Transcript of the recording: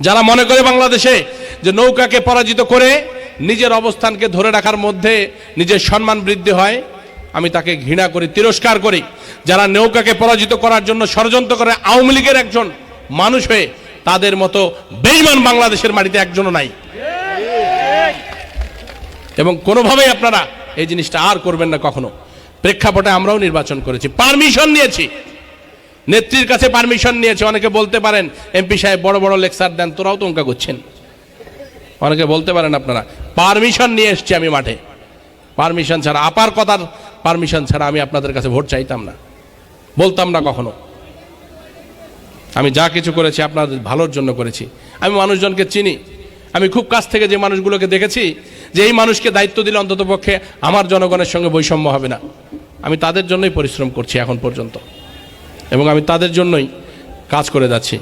যারা মনে করে বাংলাদেশে যে নৌকাকে পরাজিত করে নিজের অবস্থানকে ধরে রাখার মধ্যে নিজের সম্মান বৃদ্ধি হয়, আমি তাকে ঘৃণা করি, তিরস্কার করি। যারা নৌকাকে পরাজিত করার জন্য ষড়যন্ত্র করে আওয়ামী লীগের একজন মানুষ হয়ে, তাদের মতো বেইমান বাংলাদেশের মাটিতে একজনও নাই। এবং কোনোভাবেই আপনারা এই জিনিসটা আর করবেন না কখনো। প্রেক্ষাপটে আমরাও নির্বাচন করেছি। পারমিশন নিয়েছি। নেত্রীর কাছে পারমিশন নিয়েছে। অনেকে বলতে পারেন, এমপি সাহেব, বড় বড় লেকচার দেন, তোরাও তো অঙ্কা করছেন অনেকে বলতে পারেন আপনারা পারমিশন নিয়ে এসছি আমি মাঠে। পারমিশন ছাড়া, আপার কথার পারমিশন ছাড়া আমি আপনাদের কাছে ভোট চাইতাম না। বলতাম না কখনো। আমি যা কিছু করেছি আপনাদের ভালোর জন্য করেছি। আমি মানুষজনকে চিনি। আমি খুব কাছ থেকে যে মানুষগুলোকে দেখেছি, যে এই মানুষকে দায়িত্ব দিলে অন্তত পক্ষে আমার জনগণের সঙ্গে বৈষম্য হবে না। আমি তাদের জন্যই পরিশ্রম করছি এখন পর্যন্ত। এবং আমি তাদের জন্যই কাজ করে যাচ্ছি।